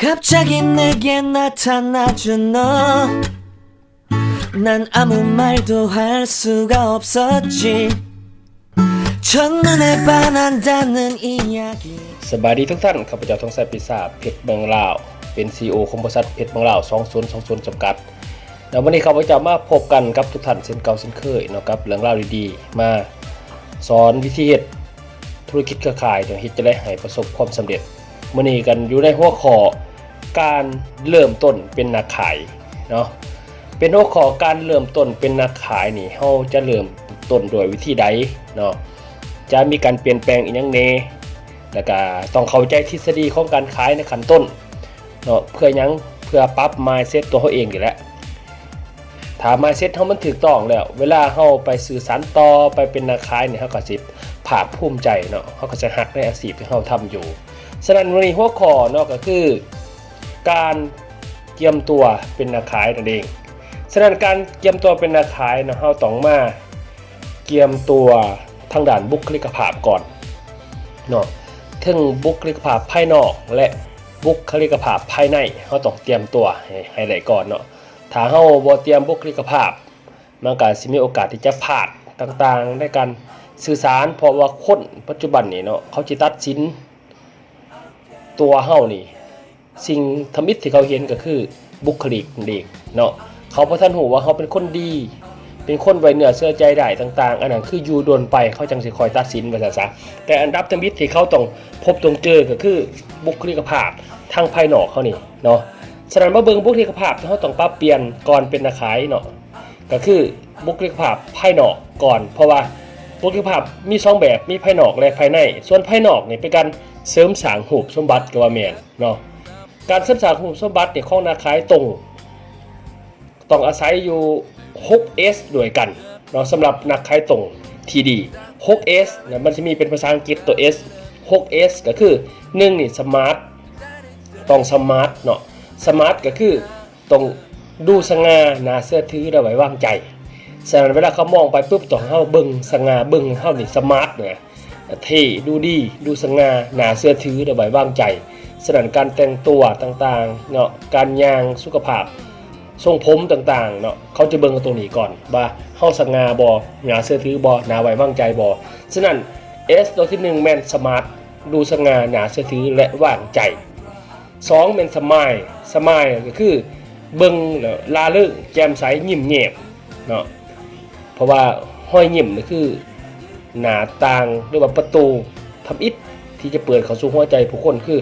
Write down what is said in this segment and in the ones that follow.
갑자기 내게 나타나준 너. 난 아무 말도 할 수가 없었지. 첫눈에 반한다는 이야기. สบายดีทุกท่านข้าพเจ้าทองสายปีศาจเพชรเมืองลาว เป็น CEO ของบริษัทเพชรเมืองลาว2020จำกัดแล้ววันนี้ข้าพเจ้ามาพบกันกับทุกท่านเช่นเก่าเช่นเคยเนาะครับเรื่องราวดีๆ มาสอนวิธีเฮ็ดธุรกิจเครือข่ายเนาะเฮ็ดจะได้ให้ประสบความสำเร็จมื้อนี้กันอยู่ในหัวข้อ การเริ่มต้นเป็นนักขายเนาะเป็นหัวข้อการเริ่มต้นเป็นนักขายนี่เฮาจะเริ่มต้นโดยวิธีใดเนาะจะมีการเปลี่ยนแปลงอีกอย่างแน่แล้วก็ต้องเข้าใจทฤษฎีของการขายในขั้นต้นเนาะเพื่อยังเพื่อปรับ mindset ตัวเขาเองอยู่แล้วถ้า mindset เขามันถูกต้องแล้ว เวลาเขาไปสื่อสารต่อไปเป็นนักขายเนี่ยเขาก็สิภาคภูมิใจเนาะเขาก็จะหักในอาชีพที่เขาทำอยู่ ฉะนั้นวันนี้หัวข้อเนาะก็คือ การเตรียมตัวเป็นนักขายนั่นเองฉะนั้นการเตรียมตัวเป็นนักขายนะเขาต้องมาเตรียมตัวทางด้านบุคลิกภาพก่อนเนาะถึงบุคลิกภาพภายนอกและบุคลิกภาพภายในเราต้องเตรียมตัวให้ใหได้ก่อนเนาะถ้าเราบ่เตรียมบุคลิกภาพมันก็สิมีโอกาสที่จะพลาดต่างๆในการสื่อสารเพราะว่าคนปัจจุบันนี่เนาะเขาจิตัดสินตัวเฮานี่ สิ่งทมิตที่เขาเห็นก็คือบุคลิกนั่นเนาะเขาพระท่านหูว่าเขาเป็นคนดี เป็นคนไวเนื้อเสื้อใจได้ต่าง ๆ อันนั้นคืออยู่โดนไปเขาจังสิคอยตัดสินภาษาซะแต่อันดับทมิตที่เขาต้องพบต้องเจอก็คือบุคลิกภาพทางภายนอกเขานี่เนาะฉะนั้นมาเบิ่งบุคลิกภาพที่เขาต้องปรับเปลี่ยนก่อนเป็นนักขายเนาะก็คือบุคลิกภาพภายนอกก่อน เพราะว่าบุคลิกภาพมีสองแบบมีภายนอกและภายใน ส่วนภายนอกนี่เป็นการเสริมสร้างหูสมบัติกับว่าแมนเนาะ การเสริมสางหูปสมบัติเนี่ยของนักขายตรงต้องอาศัยอยู่ 6S ด้วยกันเนาะสำหรับนักขายตรงทีดี 6S นะมันจะมีเป็นภาษาอังกฤษตัว S 6S ก็คือ 1 นี่สมาร์ทต้องสมาร์ทเนาะสมาร์ทก็คือต้องดูสง่านาเชื่อถือและไว้วางใจฉะนั้นเวลาเขามองไปปุ๊บต้องเฮาเบิ่งสง่าเบิ่งเฮานี่สมาร์ทเนี่ยเท่ดูดี ดูสง่านาเชื่อถือและไว้วางใจ ฉะนั้นการแต่งตัวต่างๆเนาะการยางสุขภาพทรงผมต่างๆเนาะเขาจะเบิ่งกันตรงนี้ก่อนว่าเฮาสง่าบ่หนาเสื้อถือบ่หนาไว้วางใจบ่ฉะนั้น S ตัวที่ 1 แมนสมาร์ทดูสง่าหนาเสื้อถือและวางใจ 2 แมนสมายสมายก็คือเบิ่งล้วลาเริงแจ่มใสยิ้มแย้มเนาะเพราะว่าห้อยยิ้มนี่คือหนาต่างหรือว่าประตูทำอิฐที่จะเปิดเข้าสู่หัวใจผู้คนคือ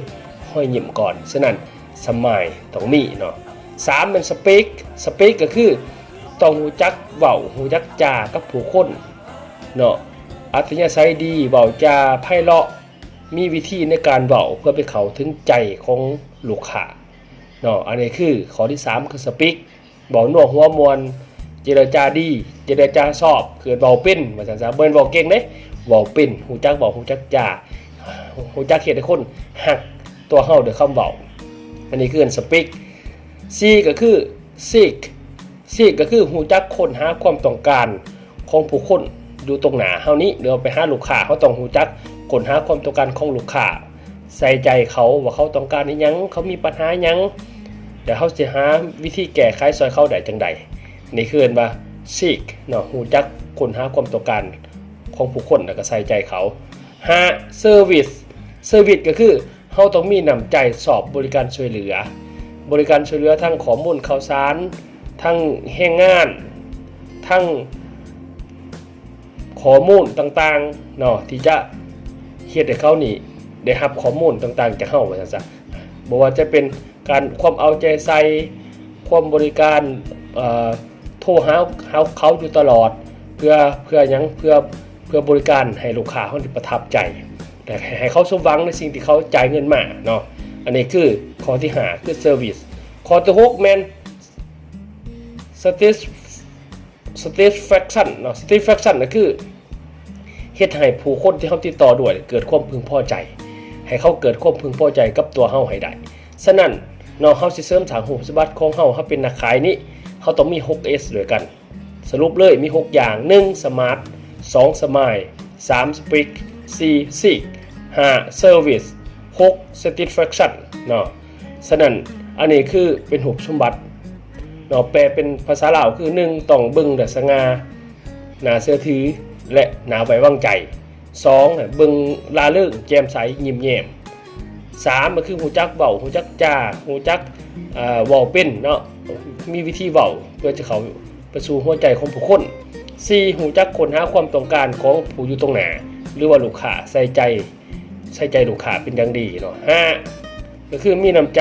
ห้อยยิ้มก่อนฉะนั้นสมายต้องมีเนาะสามเป็นสเปกสเปกก็คือต้องหูจักเว้าหูจักจากับผู้คนเนาะอัธยาศัยดีเว้าจาไพเราะมีวิธีในการเว้าเพื่อไปเขาถึงใจของลูกค้าเนาะอันนี้คือข้อที่ 3 คือสปิกเว้านัวหัวมวลเจรจาดีเจรจาชอบเกิดเว้าเป็นว่าซั่นซะเบิ่นเว้าเก่งเด้เว้าเป็นหูจักเว้าหูจักจาหูจักเฮ็ดให้คนฮัก ตัวเฮาเด้วยคำเว้าอันนี้คือสปิก C ก็คือ seek seek ก็คือหูจักคนหาความต้องการของผู้คนอยู่ตรงหนาเฮานี้เดี๋ยวไปหาลูกค้าเขาต้องหูจักคนหาความต้องการของลูกค้าใส่ใจเขาว่าเขาต้องการยังเขามีปัญหายังเดี๋ยวเขาจะหาวิธีแก้ไขซอยเขาได้จังใดนี่คือเรียกว่า seek เนาะหูจักคนหาความต้องการของผู้คนแล้วก็ใส่ใจเขา5 service service ก็คือ เขาต้องมีนำใจสอบบริการช่วยเหลือ บริการช่วยเหลือทั้งข้อมูลข่าวสาร ทั้งแรงงาน ทั้งข้อมูลต่างๆเนาะที่จะเฮ็ดให้เขานี่ได้รับข้อมูลต่างๆจากเฮาว่าซั่นซะบ่ว่าจะเป็นการความเอาใจใส่ความบริการเอ่อโทรหาหาเขาอยู่ตลอด เพื่อเพื่อหยังเพื่อเพื่อบริการให้ลูกค้าเขาประทับใจ แต่ให้เขาสมหวังในสิ่งที่เขาจ่ายเงินมาเนาะอันนี้คือข้อที่หาคือ service ข้อที่หกแมน satis satisfaction เนาะ satisfaction ก็คือเฮ็ดให้ผู้คนที่เขาติดต่อด้วย เกิดความพึงพอใจ ให้เขาเกิดความพึงพอใจกับตัวเฮาให้ได้ฉะนั้นเนาะเฮาสิเสริมสร้างหูสมบัติของเฮาเฮาเป็นนักขายนี้เฮาต้องมี 6S ด้วยกัน สรุปเลยมี 6 อย่าง1 smart 2 smile 3 speak 4 seek 5 service 6 satisfaction เนาะฉะนั้นอันนี้คือเป็นหุบสมบัติเนาะแปลเป็นภาษาลาวคือหนึ่งต้องเบิ่งแต่สง่าหนาเสื้อถือและหนาไว้วางใจสองเบิ่งลาเลิกแจ่มใสยิ้มแย้มสามก็คือหูจักเว้าหูจักจาหูจักเอ่อเว้าเป็นเนาะมีวิธีเว้าเพื่อจะเขาไปสู่หัวใจของผู้คนสี่หูจักคนหาความต้องการของผู้อยู่ตรงหนาหรือว่าลูกค้าใส่ใจ ใส่ใจลูกค้าเป็นอย่างดีเนาะห้าก็คือมีน้ำใจ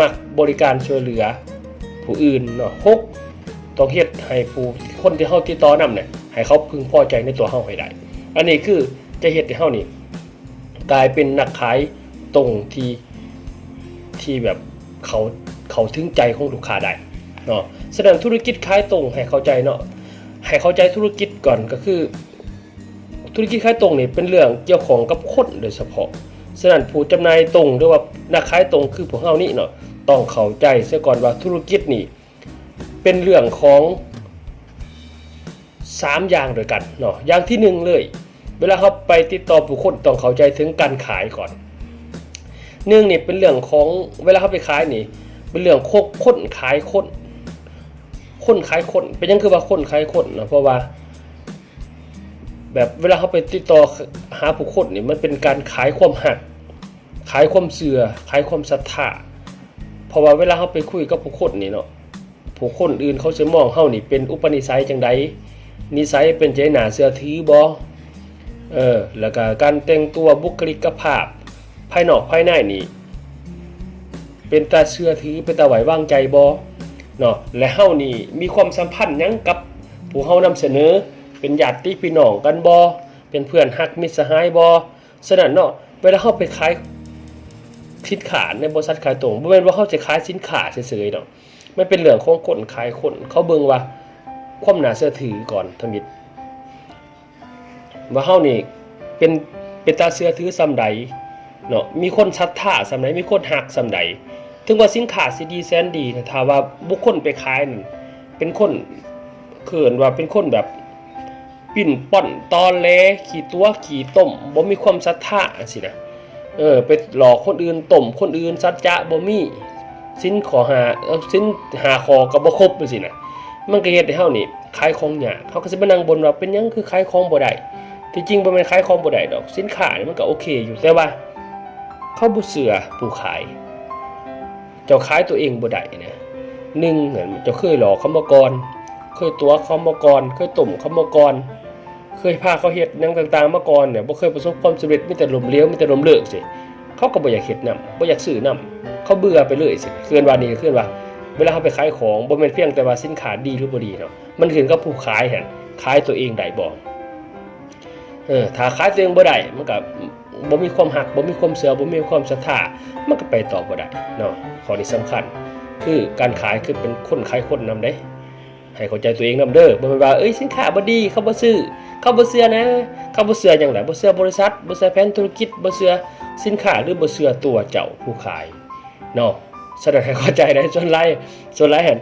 มักบริการช่วยเหลือ ผู้อื่นเนาะหกต้องเฮ็ดให้ผู้คนที่เฮาติดต่อนำเนี่ยให้เขาพึงพอใจในตัวเฮาให้ได้ อันนี้คือจะเฮ็ดให้เฮานี่กลายเป็นนักขายตรงที่ที่แบบเขาเขาถึงใจของลูกค้าได้เนาะแสดงธุรกิจขายตรงให้เข้าใจเนาะให้เข้าใจธุรกิจก่อนก็คือ ธุรกิจขายตรงนี่เป็นเรื่องเกี่ยวของกับคนโดยเฉพาะ ฉะนั้นผู้จำหน่ายตรงหรือว่านักขายตรงคือพวกเฮานี่เนาะต้องเข้าใจเสียก่อนว่าธุรกิจนี่เป็นเรื่องของสามอย่างด้วยกันเนาะอย่างที่หนึ่งเลย เวลาเขาไปติดต่อผู้คนต้องเข้าใจถึงการขายก่อนหนึ่งนี่เป็นเรื่องของเวลาเขาไปขายนี่ เป็นเรื่องโคกคนขายคนคนขายคนเป็นยังคือว่าคนขายคนนะเพราะว่า แบบเวลาเขาไปติดต่อหาผู้คนนี่มันเป็นการขายความหัก ขายความเสื่อขายความศรัทธาเพราะว่าเวลาเขาไปคุยกับผู้คนนี่เนาะผู้คนอื่นเขาจะมองเฮานี่เป็นอุปนิสัยจังใดนิสัยเป็นใจหนาเสือถือบ่เออแล้วก็การแต่งตัวบุคลิกภาพ ภายนอกภายในนี่เป็นตาเชื่อถือเป็นตาไหววางใจบ่เนาะและเฮานี่มีความสัมพันธ์ยังกับผู้เฮานำเสนอ เป็นญาติพี่น้องกันบ่เป็นเพื่อนฮักมิตรสหายบ่ฉะนั้นเนาะเวลาเฮาไปขายสินค้าในบริษัทขายตรงบ่แม่นว่าเฮาจะขายสินค้าเฉยๆเนาะมันเป็นเรื่องของคนขายคน เขาเบิ่งว่าความน่าเชื่อถือก่อนทั้งหมดว่าเฮานี่เป็นเป็นตาเชื่อถือซำใดเนาะมีคนศรัทธาสำใดมีคนหักสำใดถึงว่าสินค้าสิดีแสนดีนะถ้าว่าบุคคลไปขายนั่นเป็นคนเขินว่าเป็นคนแบบ ปิ่นป่อนตอนเลขี่ตัวขี่ต้มบ่มีความศรัทธาสินะเออไปหลอกคนอื่นต้มคนอื่นสัจจะบ่มีสิ้นขอหาเอ้าสินหาคอก็บ่ครบจังซี่นะมันก็เฮ็ดให้เฮานี่ขายของยากเขาก็สิมานั่งบนว่าเป็นหยังคือขายของบ่ได้ที่จริงบ่แม่นขายของบ่ได้ดอก สินค้านี่มันก็โอเคอยู่แต่ว่าเขาบุเสือผู้ขาย เจ้าขายตัวเองบ่ได้นะหนึ่งเหมือนเจ้าเคยหลอกเขามาก่อนเคยตัวเขามาก่อนเคยต้มเขามาก่อน เคยพาเขาเฮ็ดหยังต่างๆมาก่อนเนี่ยบ่เคยประสบความสำเร็จมีแต่ลมเหลวมีแต่ลมเลิกสิเขาก็บ่อยากเฮ็ดนำบ่อยากซื้อนำเขาเบื่อไปเลยสิเคลื่อนว่านี่เคลื่อนว่าเวลาเขาไปขายของบ่แม่นเพียงแต่ว่าสินค้าดีหรือบ่ดีเนาะมันขึ้นกับผู้ขายหั่นขายตัวเองได้บ่เออถ้าขายตัวเองบ่ได้มันก็บ่มีความหักบ่มีความเสือบ่มีความศรัทธามันก็ไปต่อบ่ได้เนาะข้อนี้สำคัญ คือการขายคือเป็นคนขายคนนำเด้ ให้เข้าใจตัวเองนำเด้อบ่แม่นว่าเอ้ยสินค้าบ่ดีเขาบ่ซื้อเขาบ่เชื่อนะ เขาบ่เชื่อหยังไดบ่เชื่อบริษัทบ่เชื่อแผนธุรกิจบ่เชื่อสินค้าหรือบ่เชื่อตัวเจ้าผู้ขายเนาะแสดงให้เข้าใจได้ส่วนหลายส่วนหลายหั่น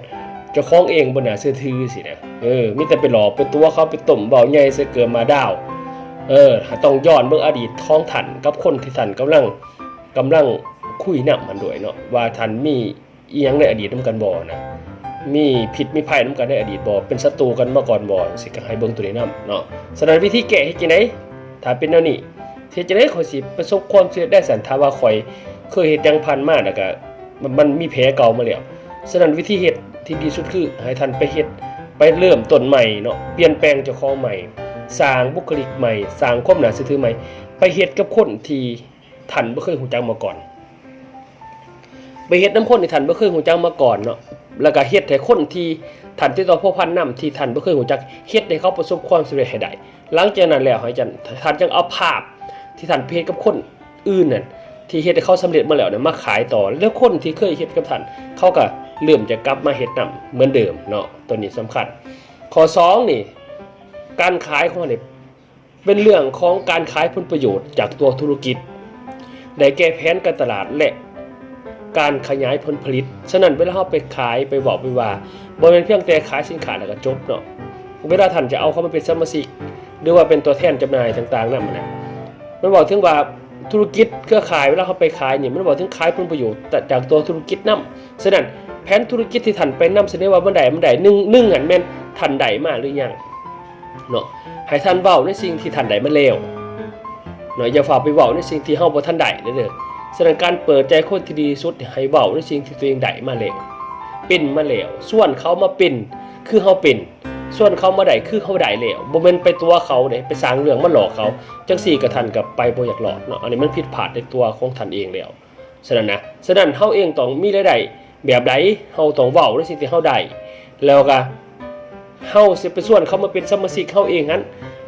เจ้าของเองบ่น่าเชื่อถือสินะเออมีแต่ไปหลอกไปตัวเขาไปต้มเบาใหญ่ใส่เกลือมาดาว เออต้องย้อนเบิ่งอดีตท้องท่านกับคนที่ท่านกำลังกำลังคุยนำมันด้วยเนาะว่าท่านมีอีหยังในอดีตนํกันบ่นะ มีผิดมีภัยนํกันในอดีตบ่เป็นศัตรูกันมาก่อนบ่สิก็ให้เบิ่งตัวนี้นํเนาะสำหรับวิธีแก้เฮ็ดจังไดถ้าเป็นแนวนี้เฮ็ดจังไดข่อยสิประสบความสำเร็จได้สันถ้าว่าข่อยเคยเฮ็ดยังผ่านมาแล้วก็มันมันมีแผลเก่ามาแล้วฉะนั้นวิธีเฮ็ดที่ดีสุดคือให้ท่านไปเฮ็ดไปเริ่มต้นใหม่เนาะเปลี่ยนแปลงเจ้าของใหม่สร้างบุคลิกใหม่สร้างความน่าเชื่อถือใหม่ ไปเฮ็ดกับคนที่ท่านบ่เคยหูจักมาก่อนไปเฮ็ดน้ำคนที่ท่านบ่เคยหูจักมาก่อนเนาะ แล้วก็เฮ็ดให้คนที่ท่านที่ต่อพวพันนำที่ท่านบ่เคยหูจักเฮ็ดให้เขาประสบความสำเร็จให้ได้หลังจากนั้นแล้วให้จันท่านจึงเอาภาพที่ท่านเฮ็ดกับคนอื่นนั่นที่เฮ็ดให้เขาสำเร็จมาแล้วเนี่ยมาขายต่อแล้วคนที่เคยเฮ็ดกับท่านเขาก็เริ่มจะกลับมาเฮ็ดนํเหมือนเดิมเนาะตัวนี้สำคัญข้อสองนี่การขายของเนี่ยเป็นเรื่องของการขายผลประโยชน์จากตัวธุรกิจได้แก้แผนการตลาดและ การขยายผลผลิต ฉะนั้นเวลาเราไปขายไปบอกไปว่าบริเวณเพียงแต่ขายสินค้าแล้วก็จบเนาะ เวลาท่านจะเอาเข้ามาเป็นสมาชิกหรือว่าเป็นตัวแทนจำหน่ายต่างๆนั่นมันะมันบอกถึงว่าธุรกิจเครือข่ายเวลาเขาไปขายเนี่ยมันบอกถึงขายผลประโยชน์จากตัวธุรกิจนํฉะนั้นแผนธุรกิจที่ท่านไปนำเสนอว่ามันใดมันใดหนึ่งหนึ่งอันแม่นท่านใดมาหรือยังเนาะให้ท่านเว้าในสิ่งที่ท่านใดมาแล้วเนาะอย่าฝากไปเว้าในสิ่งที่เฮาบ่ทันได้เด้อ เด้อฉะนั้นการเปิดใจคนที่ดีสุดให้เว้าในสิ่งที่ตัวเองได้มาแล้วเป็นมาแล้วส่วนเขามาเป็นคือเฮาเป็น ส่วนเขามาได้คือเขาได้แล้วบ่แม่นไปตัวเขาเด้ไปสร้างเรื่องมาหลอกเขาจังซี่ก็ทันกับไปบ่อยากหลอกเนาะอันนี้มันผิดพลาดในตัวของท่านเองแล้วฉะนั้นนะฉะนั้นเฮาเองต้องมีรายได้แบบใดเฮาต้องเว้าในสิ่งที่เฮาได้แล้วก็เฮาสิไปส่วนเขามาเป็นสมาชิกเฮาเองนั้น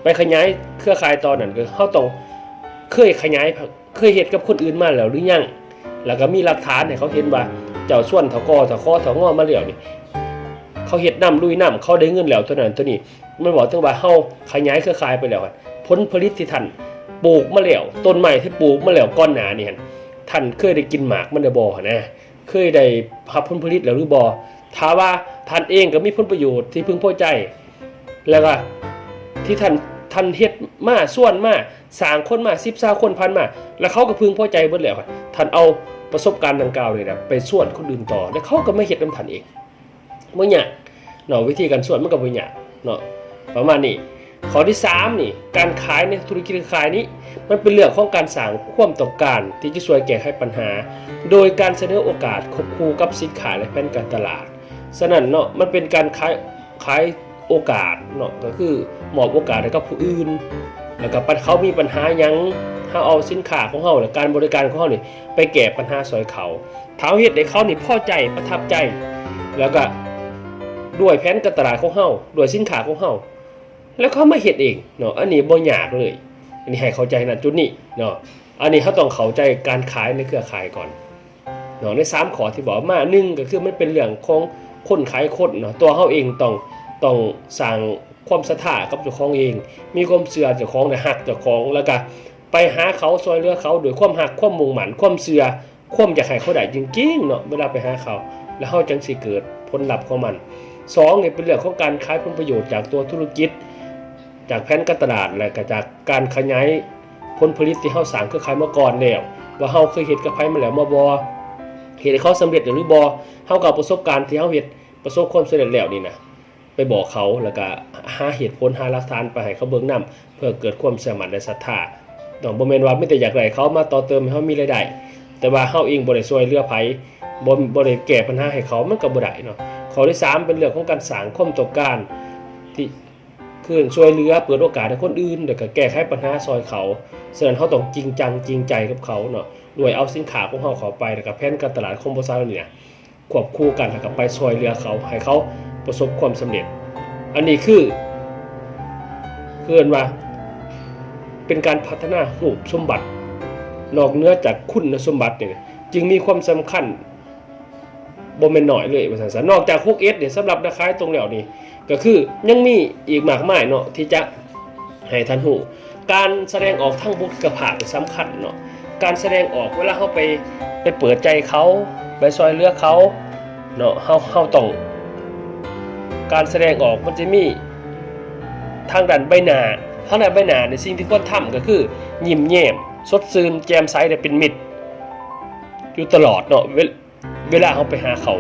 ไปขยายเครือข่ายตอนนั้นก็เฮาต้อง เคยขยายเคยเฮ็ดกับคนอื่นมาแล้วหรือยัง แล้วก็มีหลักฐานให้เขาเห็นว่า เจ้าส่วนเถากอเถาคอเถางอมาแล้วนี่เขาเฮ็ดน้ำลุยน้ำเขาได้เงินแล้วตัวนั้นตัวนี้มันบอกถึงว่าเฮาขยายเครือข่ายไปแล้วอะผลผลิตที่ท่านปลูกมาแล้วต้นไม้ที่ปลูกมาแล้วก้อนหนาเนี่หั่นท่านเคยได้กินหมากมันได้บ่นะเคยได้รับผลผลิตแล้วหรือบ่ถ้าว่าท่านเองก็มีผลประโยชน์ที่พึงพอใจ แล้วก็ที่ท่าน ท่านเฮ็ดมาส่วนมาสางคนมา10 20คนพันมา แล้วเขาก็พึงพอใจเบิดแล้วอะท่านเอาประสบการณ์ดังกล่าวนี่นะไปส่วนคนอื่นต่อ แล้วเขาก็ไมาเฮ็ดนํท่านเองบ่ยากเนาะวิธีการสวดมันก็บ่ยากเนาะประมาณนี้ข้อที่สามนี่การขายในธุรกิจขายนี้ มันเป็นเรื่องของการสร้างความต้องการ ที่จะช่วยแก้ไขปัญหา โดยการเสนอโอกาสควบคู่กับสินค้าและแผนการตลาดฉะนั้นเนาะมันเป็นการขายขาย โอกาสเนาะก็คือมอบโอกาสให้กับผู้อื่น แล้วก็ปัญเขามีปัญหายังเฮาเอาสินค้าของเฮาและการบริการของเฮานี่ไปแก้ปัญหาซอยเขาถ้าเฮ็ดให้เขานี่พอใจประทับใจ แล้วก็ด้วยแผนการตลาดของเฮาด้วยสินค้าของเฮาแล้วเขามาเฮ็ดเองเนาะอันนี้บ่ยากเลย อันนี้ให้เข้าใจนะจุดนี้เนาะอันนี้เขาต้องเข้าใจการขายในเครือข่ายก่อนเนาะใน3ข้อที่บอกมาหนึ่งก็คือมันเป็นเรื่องของคนขายคนเนาะตัวเฮาเองต้อง ต้องสร้างความศรัทธากับเจ้าของเอง มีความเชื่อเจ้าของและฮักเจ้าของแล้วก็ไปหาเขาซอยเหลือเขาโดยความฮักความมุ่งมั่นความเชื่อความอยากให้เขาได้จริงๆเนาะเวลาไปหาเขา แล้วเฮาจังสิเกิดผลลัพธ์ของมันสองเนี่ยเป็นเรื่องของการขายผลประโยชน์จากตัวธุรกิจ จากแผนการตลาดและก็จากการขยายผลผลิตที่เฮาสร้างเครือข่ายมาก่อนแล้วว่าเฮาเคยเฮ็ดกับไผมาแล้วมาบ่เฮ็ดเขาสำเร็จหรือบ่เฮาก็เอาประสบการณ์ที่เฮาเฮ็ดประสบความสำเร็จแล้วนี่นะ ไปบอกเขาแล้วก็หาเหตุผลหาหลักฐานไปให้เขาเบิ่งนํเพื่อเกิดความเชื่อมั่นและศรัทธาต้องบ่แม่นว่ามีแต่อยากได้เขามาต่อเติมให้เฮามีรายได้แต่ว่าเฮาเองบ่ได้ช่วยเหลือไผบ่บ่ได้แก้ปัญหาให้เขามันก็บ่ได้เนาะข้อที่ 3 เป็นเรื่องของการสร้างความต้องการที่คือช่วยเหลือเปิดโอกาสให้คนอื่นแล้วก็แก้ไขปัญหาซอยเขาฉะนั้นเขาต้องจริงจังจริงใจกับเขาเนาะด้วยเอาสินค้าของเขาเข้าไปแล้วก็แผนการตลาดของบริษัทเนี่ยควบคู่กันแล้วก็ไปช่วยเหลือเขาให้เขา ประสบความสำเร็จ อันนี้คือเพื่อนว่า เป็นการพัฒนาหูปสมบัติ นอกเหนื้อจากคุณสมบัติเนี่ยจึงมีความสำคัญบ่แม่นน้อยเลยว่าซั่นซะนอกจาก 6S เนี่ยสำหรับนักขายตรงแล้วนี่ก็คือยังมีอีกมากมายเนาะที่จะให้ท่านฮู้การแสดงออกทางบุคลิกภาพสำคัญเนาะการแสดงออกเวลาเฮาไปไปเปิดใจเขาไปซอยเลือเขาเนาะเฮาเฮาต้อง การแสดงออกมันจะมีทางด้านใบหน้าทางด้านใบหน้าในสิ่งที่ควรทำก็คือ ยิ้มแย้มสดชื่นแจ่มใสได้เป็นมิตร อยู่ตลอดเนาะเวเวลาเขาไปหาเขา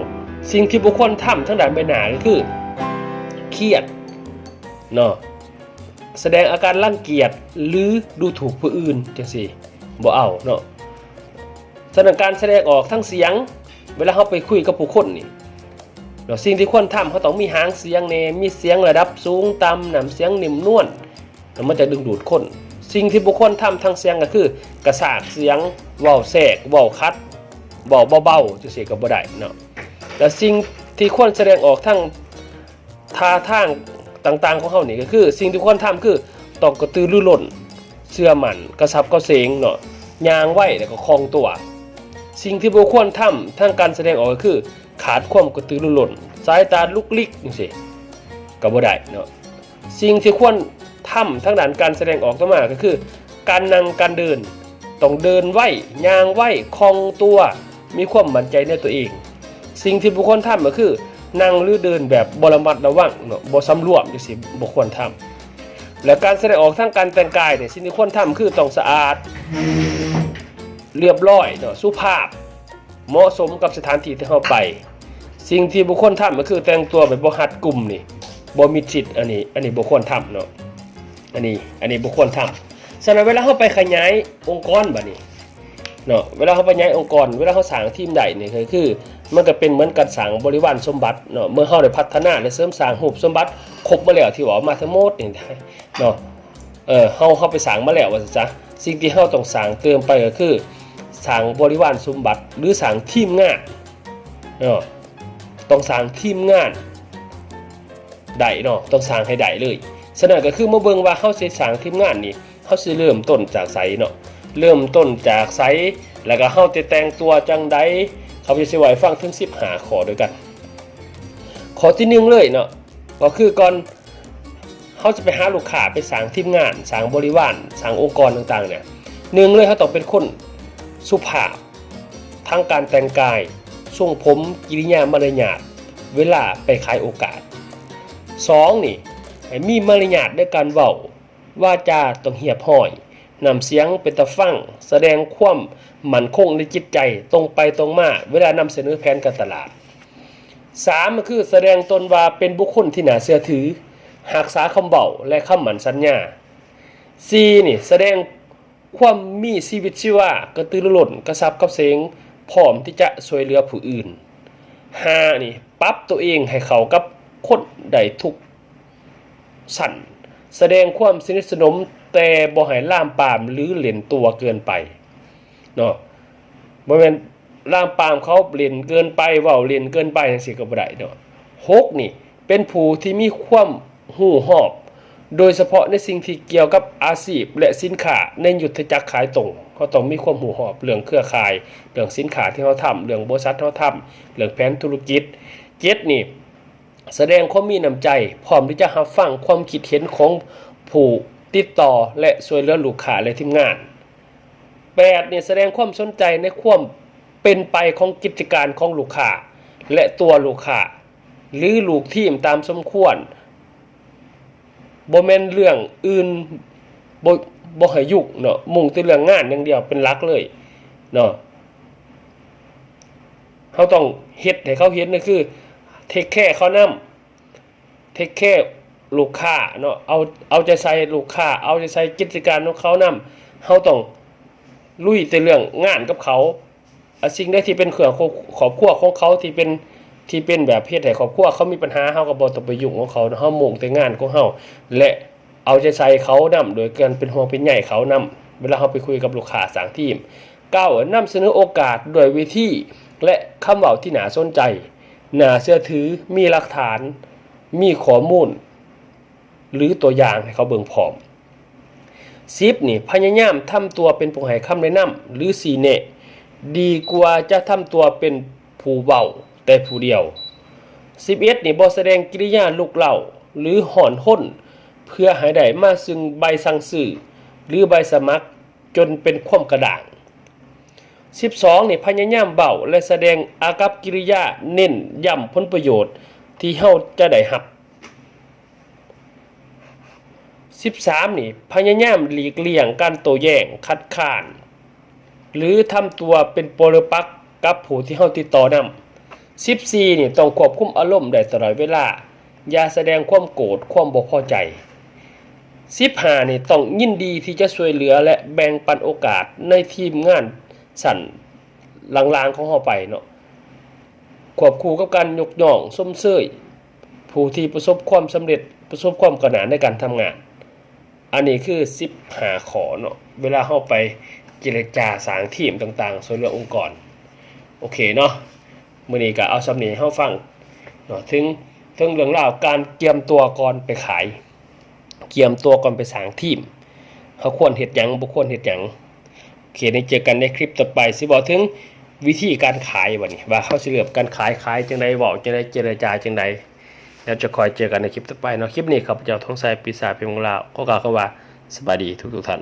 สิ่งที่บุคคลทำทั้งด้านใบหน้าก็คือ เครียดเนาะแสดงอาการรังเกียจหรือดูถูกผู้อื่นจังซี่บ่เอาเนาะฉะนั้นการแสดงออกทั้งเสียง เวลาเขาไปคุยกับผู้คนนี่ เนาะสิ่งที่ควรทำเขาต้องมีหางเสียงเนมีเสียงระดับสูงต่ำหนำเสียงนิ่มนวลแล้วมันจะดึงดูดคน สิ่งที่บุคคลทำทางเสียงก็คือ กระสากเสียงเว้าแทรกเว้าคัดบอกเบาๆจะเสียกับบ่ได้เนาะแต่สิ่งที่ควรแสดงออกทั้งท่าทางต่างๆของเขานี่ก็คือ สิ่งที่ควรทำคือต้องกระตือรือร้นเชื่อมันกระสับกระเสงเนาะยางไหวแล้วก็คลองตัว สิ่งที่บ่ควรทำทางการแสดงออกก็คือ ขาดความกระตือรือร้นสายตาลุกลิกจังซี่ก็บ่ได้เนาะสิ่งที่ควรทำทางด้านการแสดงออกต่อมาก็คือ การนั่งการเดินต้องเดินไหวยางไหวคล่องตัวมีความมั่นใจในตัวเอง สิ่งที่บุคคลทำก็คือ นั่งหรือเดินแบบบระมัดระวังเนาะบ่สำรวมจังซี่บ่ควรทำและการแสดงออกทางการแต่งกายเนี่ยสิ่งที่ควรทำคือต้องสะอาด เรียบร้อยเนาะสุภาพ เหมาะสมกับสถานที่ที่เราไป สิ่งที่บุคคลทำก็คือแต่งตัวแบบบ่ฮัดกลุ่มนี่บ่มีสิทธิ์อันนี้ อันนี้บุคคลทำเนาะอันนี้อันนี้บุคคลทำฉะนั้นเวลาเราไปขยายองค์กรบัดนี้เนาะเวลาเขาไปย้ายองค์กร เวลาเขาสร้างทีมใดนี่ก็คือ มันก็เป็นเหมือนการสร้างบริวารสมบัติเนาะเมื่อเขาได้พัฒนาและเสริมสร้างรูสมบัติครบมาแล้วที่ว่ามาทั้งหมดนี่เนาะเออเฮาเฮาไปสร้างมาแล้วว่าซะสิ่งที่เฮาต้องสร้างเติมไปก็คือ สร้างบริวารสมบัติหรือสร้างทีมงานเนาะต้องสร้างทีมงานได้เนาะต้องสร้างให้ได้เลยฉะนั้นก็คือมาเบิ่งว่าเฮาสิสร้างทีมงานนี่เฮาสิเริ่มต้นจากไสเนาะเริ่มต้นจากไสแล้วก็เฮาจะแต่งตัวจังใดเขาจะสิไว้ฟังถึง15ข้อด้วยกันข้อที่หนึ่งเลยเนาะก็คือก่อนเขาจะไปหาลูกค้าไปสร้างทีมงานสร้างบริวารสร้างองค์กรต่างๆเนี่ยหนึ่งเลยเขาต้องเป็นคน สุภาพ ทั้งการแต่งกายทรงผมกิริยามารยาทเวลาไปขายโอกาสสองนี่ให้มีมารยาทในการเว้าว่าจาต้องเหียบห้อยนำเสียงเป็นตะฟังแสดงความมั่นคงในจิตใจตรงไปตรงมา เวลานำเสนอแผนการตลาดสามก็คือแสดงตนว่าเป็นบุคคลที่น่าเชื่อถือ หักษาคำเบาและคำหมั่นสัญญาสี่นี่แสดง ความมีชีวิตชีวากระตือรือร้นกระซับกระเสงพร้อมที่จะช่วยเหลือผู้อื่นห้านี่ปรับตัวเองให้เขากับคนใดทุกสั่น แสดงความสนิทสนมแต่บ่ให้ล่ามปามหรือเหล่นตัวเกินไปเนาะบ่แม่นล่ามปามเขาเล่นเกินไปเว้าเล่นเกินไปจังซี่ก็บ่ได้เนาะหกนี่เป็นผู้ที่มีความหูหอบ โดยเฉพาะในสิ่งที่เกี่ยวกับอาชีพและสินค้าในยุทธจักรขายตรงเขาต้องมีความหูหอบเรื่องเครือข่าย เรื่องสินค้าที่เขาทำเรื่องบริษัทที่เขาทำเรื่องแผนธุรกิจเจ็ดนี่แสดงความมีน้ำใจ พร้อมที่จะรับฟังความคิดเห็นของผู้ติดต่อและช่วยเหลือลูกค้าและทีมงาน8เนี่ยแสดงความสนใจในความเป็นไปของกิจการของลูกค้าและตัวลูกค้าหรือลูกทีมตามสมควร บ่แม่นเรื่องอื่นบ่บ่ให้ยุ่งเนาะมุ่งแต่เรื่องงานอย่างเดียวเป็นหลักเลยเนาะเขาต้องเฮ็ดให้เขาเห็นก็คือเทคแค่เขานำเทคแค่ลูกค้าเนาะเอาเอาใจใส่ลูกค้า เอาใจใส่กิจการของเขานำเขาต้องลุยแต่เรื่องงานกับเขาสิ่งใดที่เป็นเครื่องครอบครอบครัวของเขาที่เป็น ที่เป็นแบบเพศให้ครอบครัวเขามีปัญหาเฮาก็บ่ต้องไปยุ่งของเขาเฮามุ่งแต่งานของเฮาและเอาใจใส่เขานำโดยการเป็นห่วงเป็นใยเขานำเวลาเฮาไปคุยกับลูกค้าสางทีมเก้าวนำเสนอโอกาสโดยวิธีและคำเว้าที่น่าสนใจน่าเชื่อถือมีหลักฐาน มีข้อมูล หรือตัวอย่างให้เขาเบิ่งพร้อมซิปนี่พยายามทำตัวเป็นผู้ให้คำแนะนำหรือสีเนะดีกว่าจะทำตัวเป็นผู้เว้า แต่ผู้เดียว 11 นี่บ่แสดงกิริยาลุกเล่าหรือห่อนห้น เพื่อให้ได้มาซึ่งใบสั่งซื้อหรือใบสมัครจนเป็นความกระด่าง 12 นี่พยายามเบาและแสดงอากับกิริยาเน้นย้ำผลประโยชน์ที่เฮาจะได้รับ13 นี่พยายามหลีกเลี่ยงการโต้แย้งคัดค้าน หรือทำตัวเป็นโปรปักกับผู้ที่เฮาติดต่อนำ 14นี่ต้องควบคุมอารมณ์ได้ตลอดเวลา อย่าแสดงความโกรธความบ่พอใจ15นี่ต้องยินดีที่จะช่วยเหลือและแบ่งปันโอกาสในทีมงานสั่นลางๆของเฮาไปเนาะควบคู่กับการยกย่องส้มเสยผู้ที่ประสบความสำเร็จประสบความกระหนาในการทำงาน อันนี้คือ15ขอเนาะเวลาเฮาไปเจรจาสร้างทีมต่างๆส่วนเหลือองค์กร โอเคเนาะ มื้อนี้ก็เอาสำเนี้ให้าฟังเนาะถึงถึงเรื่องราวการเตรียมตัวก่อนไปขายเตรียมตัวก่อนไปสางทีมเขาควรเฮ็ดหยังบ่ควรเฮ็ดหยังโอเคในเจอกันในคลิปต่อไปสิบอกถึงวิธีการขายวันนี้ว่าเขาสิเลือกการขายขายจังใดเว้าจังใดเจรจาจังใดแล้วจะคอยเจอกันในคลิปต่อไปเนาะคลิปนี้ข้าพเจ้าท้องใส่ปีศาจเป็นของเราวก็กล่าวคำว่าสบายดีทุกๆท่าน